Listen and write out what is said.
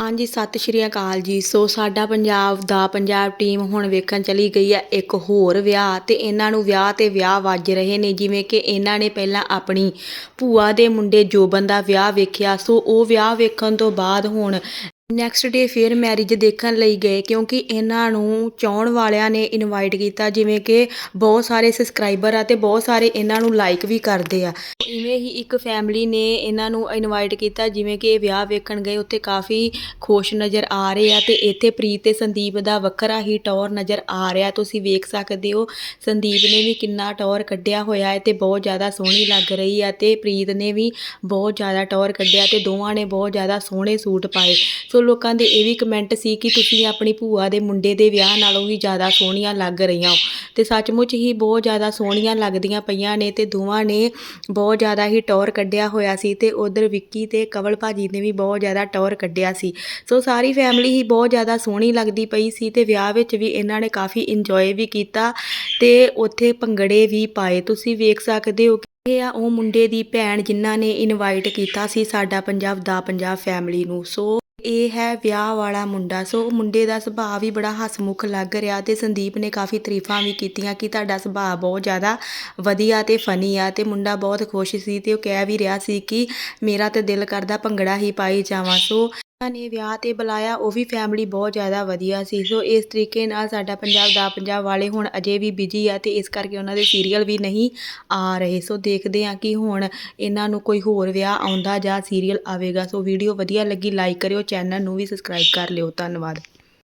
ਹਾਂਜੀ, ਸਤਿ ਸ਼੍ਰੀ ਅਕਾਲ ਜੀ। ਸੋ ਸਾਡਾ ਪੰਜਾਬ ਦਾ ਪੰਜਾਬ ਟੀਮ ਹੁਣ ਵੇਖਣ ਚਲੀ ਗਈ ਹੈ ਇੱਕ ਹੋਰ ਵਿਆਹ ਤੇ ਇਹਨਾਂ ਨੂੰ ਵਿਆਹ ਤੇ ਵਿਆਹ ਵੱਜ ਰਹੇ ਨੇ, ਜਿਵੇਂ ਕਿ ਇਹਨਾਂ ਨੇ ਪਹਿਲਾਂ ਆਪਣੀ ਭੂਆ ਦੇ ਮੁੰਡੇ ਜੋਬਨ ਦਾ ਵਿਆਹ ਵੇਖਿਆ। ਸੋ ਉਹ ਵਿਆਹ ਵੇਖਣ ਤੋਂ ਬਾਅਦ ਹੁਣ ਨੈਕਸਟ ਡੇ ਫਿਰ ਮੈਰਿਜ ਦੇਖਣ ਲਈ ਗਏ ਕਿਉਂਕਿ ਇਹਨਾਂ ਨੂੰ ਚਾਹਣ ਵਾਲਿਆਂ ਨੇ ਇਨਵਾਈਟ ਕੀਤਾ, ਜਿਵੇਂ ਕਿ ਬਹੁਤ ਸਾਰੇ ਸਬਸਕ੍ਰਾਈਬਰ ਆ ਤੇ ਬਹੁਤ ਸਾਰੇ ਇਹਨਾਂ ਨੂੰ ਲਾਈਕ ਵੀ ਕਰਦੇ ਆ। ਇਵੇਂ ਹੀ ਇੱਕ ਫੈਮਿਲੀ ਨੇ ਇਹਨਾਂ ਨੂੰ ਇਨਵਾਈਟ ਕੀਤਾ, ਜਿਵੇਂ ਕਿ ਇਹ ਵਿਆਹ ਵੇਖਣ ਗਏ, ਉੱਥੇ ਕਾਫੀ ਖੁਸ਼ ਨਜ਼ਰ ਆ ਰਹੇ ਆ ਤੇ ਇੱਥੇ ਪ੍ਰੀਤ ਤੇ ਸੰਦੀਪ ਦਾ ਵੱਖਰਾ ਹੀ ਟੌਰ ਨਜ਼ਰ ਆ ਰਿਹਾ। ਤੁਸੀਂ ਵੇਖ ਸਕਦੇ ਹੋ, ਸੰਦੀਪ ਨੇ ਵੀ ਕਿੰਨਾ ਟੌਰ ਕੱਢਿਆ ਹੋਇਆ ਹੈ ਤੇ ਬਹੁਤ ਜ਼ਿਆਦਾ ਸੋਹਣੀ ਲੱਗ ਰਹੀ ਆ ਤੇ ਪ੍ਰੀਤ ਨੇ ਵੀ ਬਹੁਤ ਜ਼ਿਆਦਾ ਟੌਰ ਕੱਢਿਆ ਤੇ ਦੋਵਾਂ ਨੇ ਬਹੁਤ ਜ਼ਿਆਦਾ ਸੋਹਣੇ ਸੂਟ ਪਾਏ। ਸੋ ਲੋਕਾਂ ਦੇ ਇਹ ਵੀ ਕਮੈਂਟ ਸੀ ਕਿ ਤੁਸੀਂ ਆਪਣੀ ਭੂਆ ਦੇ ਮੁੰਡੇ ਦੇ ਵਿਆਹ ਨਾਲੋਂ ਵੀ ਜ਼ਿਆਦਾ ਸੋਹਣੀਆਂ ਲੱਗ ਰਹੀਆਂ ਹੋ। ਤੇ ਸੱਚਮੁੱਚ ਹੀ ਬਹੁਤ ਜ਼ਿਆਦਾ ਸੋਹਣੀਆਂ ਲੱਗਦੀਆਂ ਪਈਆਂ ਨੇ ਤੇ ਦੋਵਾਂ ਨੇ ਬਹੁਤ ਜ਼ਿਆਦਾ ਹੀ ਟੌਰ ਕੱਢਿਆ ਹੋਇਆ ਸੀ ਤੇ ਉਧਰ ਵਿੱਕੀ ਤੇ ਕਵਲ ਭਾਜੀ ਨੇ ਵੀ ਬਹੁਤ ਜ਼ਿਆਦਾ ਟੌਰ ਕੱਢਿਆ ਸੀ। ਸੋ ਸਾਰੀ ਫੈਮਿਲੀ ਹੀ ਬਹੁਤ ਜ਼ਿਆਦਾ ਸੋਹਣੀ ਲੱਗਦੀ ਪਈ ਸੀ ਤੇ ਵਿਆਹ ਵਿੱਚ ਵੀ ਇਹਨਾਂ ਨੇ ਕਾਫੀ ਇੰਜੋਏ ਵੀ ਕੀਤਾ ਤੇ ਉੱਥੇ ਭੰਗੜੇ ਵੀ ਪਾਏ। ਤੁਸੀਂ ਵੇਖ ਸਕਦੇ ਹੋ ਕਿ ਇਹ ਆ ਉਹ ਮੁੰਡੇ ਦੀ ਭੈਣ ਜਿਨ੍ਹਾਂ ਨੇ ਇਨਵਾਈਟ ਕੀਤਾ ਸੀ ਸਾਡਾ ਪੰਜਾਬ ਦਾ ਪੰਜਾਬ ਫੈਮਿਲੀ ਨੂੰ। ਸੋ ਇਹ ਹੈ ਵਿਆਹ ਵਾਲਾ ਮੁੰਡਾ। ਸੋ ਮੁੰਡੇ ਦਾ ਸੁਭਾਅ ਵੀ ਬੜਾ ਹਸਮੁਖ ਲੱਗ ਰਿਹਾ ਤੇ ਸੰਦੀਪ ਨੇ ਕਾਫੀ ਤਾਰੀਫਾਂ ਵੀ ਕੀਤੀਆਂ ਕਿ ਤੁਹਾਡਾ ਸੁਭਾਅ ਬਹੁਤ ਜ਼ਿਆਦਾ ਵਧੀਆ ਤੇ ਫਨੀ ਆ ਤੇ ਮੁੰਡਾ ਬਹੁਤ ਖੁਸ਼ ਸੀ ਤੇ ਉਹ ਕਹਿ ਵੀ ਰਿਹਾ ਸੀ ਕਿ ਮੇਰਾ ਤੇ ਦਿਲ ਕਰਦਾ ਭੰਗੜਾ ਹੀ ਪਾਈ ਜਾਵਾਂ। ਸੋ ਉਹਨਾਂ ਨੇ ਵਿਆਹ ਤੇ ਬੁਲਾਇਆ, ਉਹ ਵੀ ਫੈਮਿਲੀ ਬਹੁਤ ਜ਼ਿਆਦਾ ਵਧੀਆ ਸੀ। ਸੋ ਇਸ ਤਰੀਕੇ ਨਾਲ ਸਾਡਾ ਪੰਜਾਬ ਦਾ ਪੰਜਾਬ ਵਾਲੇ ਹੁਣ ਅਜੇ ਵੀ ਬਿਜ਼ੀ ਆ ਅਤੇ ਇਸ ਕਰਕੇ ਉਹਨਾਂ ਦੇ ਸੀਰੀਅਲ ਵੀ ਨਹੀਂ ਆ ਰਹੇ। ਸੋ ਦੇਖਦੇ ਹਾਂ ਕਿ ਹੁਣ ਇਹਨਾਂ ਨੂੰ ਕੋਈ ਹੋਰ ਵਿਆਹ ਆਉਂਦਾ ਜਾਂ ਸੀਰੀਅਲ ਆਵੇਗਾ। ਸੋ ਵੀਡੀਓ ਵਧੀਆ ਲੱਗੀ ਲਾਈਕ ਕਰਿਓ ਚੈਨਲ ਨੂੰ ਵੀ ਸਬਸਕ੍ਰਾਈਬ ਕਰ ਲਿਓ। ਧੰਨਵਾਦ।